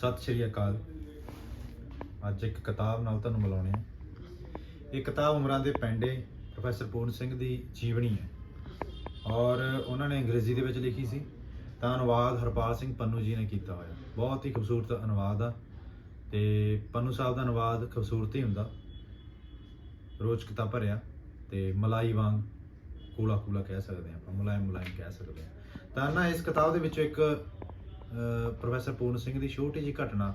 ਸਤਿ ਸ਼੍ਰੀ ਅਕਾਲ। ਅੱਜ ਇੱਕ ਕਿਤਾਬ ਨਾਲ ਤੁਹਾਨੂੰ ਮਿਲਾਉਣੇ ਆ। ਇਹ ਕਿਤਾਬ ਉਮਰਾਂ ਦੇ ਪੈਂਡੇ ਪ੍ਰੋਫੈਸਰ ਪੂਰਨ ਸਿੰਘ ਦੀ ਜੀਵਨੀ ਹੈ। ਔਰ ਉਹਨਾਂ ਨੇ ਅੰਗਰੇਜ਼ੀ ਦੇ ਵਿੱਚ ਲਿਖੀ ਸੀ, ਤਾਂ ਅਨੁਵਾਦ ਹਰਪਾਲ ਸਿੰਘ ਪੰਨੂ ਜੀ ਨੇ ਕੀਤਾ ਹੋਇਆ। ਬਹੁਤ ਹੀ ਖੂਬਸੂਰਤ ਅਨੁਵਾਦ ਆ ਤੇ ਪੰਨੂ ਸਾਹਿਬ ਦਾ ਅਨੁਵਾਦ ਖੂਬਸੂਰਤ ਹੀ ਹੁੰਦਾ। ਰੋਚਕਤਾ ਭਰਿਆ ਤੇ ਮਲਾਈ ਵਾਂਗ ਕੂਲਾ ਕੂਲਾ ਕਹਿ ਸਕਦੇ ਹਾਂ ਆਪਾਂ ਮੁਲਾਇਮ ਮੁਲਾਇਮ ਕਹਿ ਸਕਦੇ ਹਾਂ ਤਾਂ ਨਾ, ਇਸ ਕਿਤਾਬ ਦੇ ਵਿੱਚੋਂ ਇੱਕ ਪ੍ਰੋਫੈਸਰ ਪੂਰਨ ਸਿੰਘ ਦੀ ਛੋਟੀ ਜਿਹੀ ਘਟਨਾ,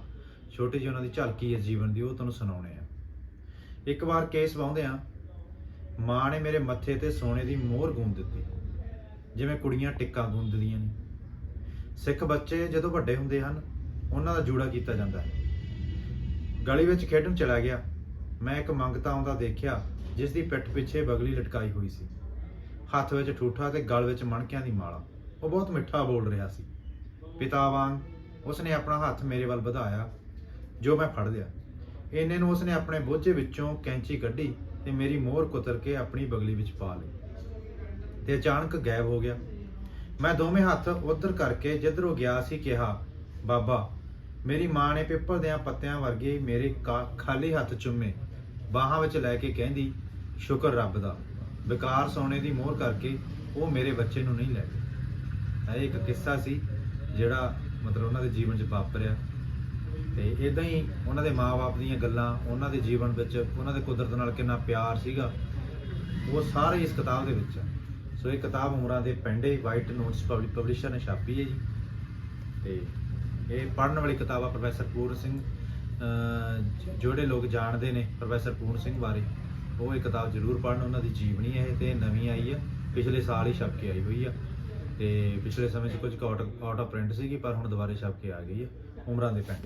ਛੋਟੀ ਜਿਹੀ ਉਹਨਾਂ ਦੀ ਝਲਕੀ ਹੈ ਜੀਵਨ ਦੀ, ਉਹ ਤੁਹਾਨੂੰ ਸੁਣਾਉਣੇ ਆ। ਇੱਕ ਵਾਰ ਕੇਸ ਵਾਉਂਦੇ ਆ ਮਾਂ ਨੇ ਮੇਰੇ ਮੱਥੇ ਤੇ ਸੋਨੇ ਦੀ ਮੋਹਰ ਗੂੰਦ ਦਿੱਤੀ, ਜਿਵੇਂ ਕੁੜੀਆਂ ਟਿੱਕਾਂ ਗੂੰਦਦੀਆਂ ਨੇ। ਸਿੱਖ ਬੱਚੇ ਜਦੋਂ ਵੱਡੇ ਹੁੰਦੇ ਹਨ, ਉਹਨਾਂ ਦਾ ਜੂੜਾ ਕੀਤਾ ਜਾਂਦਾ ਹੈ। ਗਲੀ ਵਿੱਚ ਖੇਡਣ ਚਲਾ ਗਿਆ, ਮੈਂ ਇੱਕ ਮੰਗਤਾ ਆਉਂਦਾ ਦੇਖਿਆ, ਜਿਸ ਦੀ ਪਿੱਠ ਪਿੱਛੇ ਬਗਲੀ ਲਟਕਾਈ ਹੋਈ ਸੀ। ਹੱਥ ਵਿੱਚ ਠੂਠਾ ਤੇ ਗਲ ਵਿੱਚ ਮਣਕਿਆਂ ਦੀ ਮਾਲਾ। ਉਹ ਬਹੁਤ ਮਿੱਠਾ ਬੋਲ ਰਿਹਾ ਸੀ। ਪਿਤਾ ਵਾਂਗ ਉਸਨੇ ਆਪਣਾ ਹੱਥ ਮੇਰੇ ਵੱਲ ਵਧਾਇਆ, ਜੋ ਮੈਂ ਫੜ ਲਿਆ। ਇੰਨੇ ਨੂੰ ਉਸਨੇ ਆਪਣੇ ਬੋਝੇ ਵਿੱਚੋਂ ਕੈਂਚੀ ਕੱਢੀ ਤੇ ਮੇਰੀ ਮੋਹਰ ਕੁਤਰ ਕੇ ਆਪਣੀ ਬਗਲੀ ਵਿੱਚ ਪਾ ਲਈ। ਤੇ ਅਚਾਨਕ ਗਾਇਬ ਹੋ ਗਿਆ। ਮੈਂ ਦੋਵੇਂ ਹੱਥ ਉਧਰ ਕਰਕੇ ਜਿੱਧਰੋਂ ਗਿਆ ਸੀ ਕਿਹਾ, ਬਾਬਾ, ਮੇਰੀ ਮਾਂ ਨੇ ਪਿੱਪਲ ਦੇ ਪੱਤਿਆਂ ਵਰਗੇ ਮੇਰੇ ਕਾ- ਖਾਲੀ ਹੱਥ ਚੁੰਮੇ, ਬਾਹਾਂ ਵਿੱਚ ਲੈ ਕੇ ਕਹਿੰਦੀ, ਸ਼ੁਕਰ ਰੱਬ ਦਾ, ਵਿਕਾਰ ਸੋਨੇ ਦੀ ਮੋਹਰ ਕਰਕੇ ਉਹ ਮੇਰੇ ਬੱਚੇ ਨੂੰ ਨਹੀਂ ਲੈ ਗਏ। ਇਹ ਇੱਕ ਕਿੱਸਾ ਸੀ ਜਿਹੜਾ ਮਤਲਬ ਉਹਨਾਂ ਦੇ ਜੀਵਨ 'ਚ ਵਾਪਰਿਆ। ਤੇ ਇਦਾਂ ਹੀ ਉਹਨਾਂ ਦੇ ਮਾਪੇ ਦੀਆਂ ਗੱਲਾਂ, ਉਹਨਾਂ ਦੇ ਜੀਵਨ ਵਿੱਚ ਉਹਨਾਂ ਦੇ ਕੁਦਰਤ ਨਾਲ ਕਿੰਨਾ ਪਿਆਰ ਸੀਗਾ, ਉਹ ਸਾਰੇ ਇਸ ਕਿਤਾਬ ਦੇ ਵਿੱਚ ਆ। ਸੋ ਇਹ ਕਿਤਾਬ ਉਮਰਾਂ ਦੇ ਪੈਂਡੇ ਵਾਈਟ ਨੋਟਸ ਪਬਲਿਸ਼ਰ ਨੇ ਛਾਪੀ ਹੈ ਜੀ। ਤੇ ਇਹ ਪੜ੍ਹਨ ਵਾਲੀ ਕਿਤਾਬ ਆ ਪ੍ਰੋਫੈਸਰ ਪੂਰਨ ਸਿੰਘ ਜਿਹੜੇ ਲੋਕ ਜਾਣਦੇ ਨੇ ਪ੍ਰੋਫੈਸਰ ਪੂਰਨ ਸਿੰਘ ਬਾਰੇ, ਉਹ ਇਹ ਕਿਤਾਬ ਜ਼ਰੂਰ ਪੜ੍ਹਨ, ਉਹਨਾਂ ਦੀ ਜੀਵਨੀ ਹੈ ਇਹ ਤੇ ਨਵੀਂ ਆਈ ਆ, ਪਿਛਲੇ ਸਾਲ ਹੀ ਛਪ ਕੇ ਆਈ ਹੋਈ ਆ। ਤੇ ਪਿਛਲੇ ਸਮੇਂ 'ਚ ਕੁਝ ਆਊਟ ਆਊਟ ਆਫ ਪ੍ਰਿੰਟ ਸੀਗੀ, ਪਰ ਹੁਣ ਦੁਬਾਰੇ ਛਪ ਕੇ ਆ ਗਈ ਹੈ, ਉਮਰਾਂ ਦੇ ਪਿੰਡ।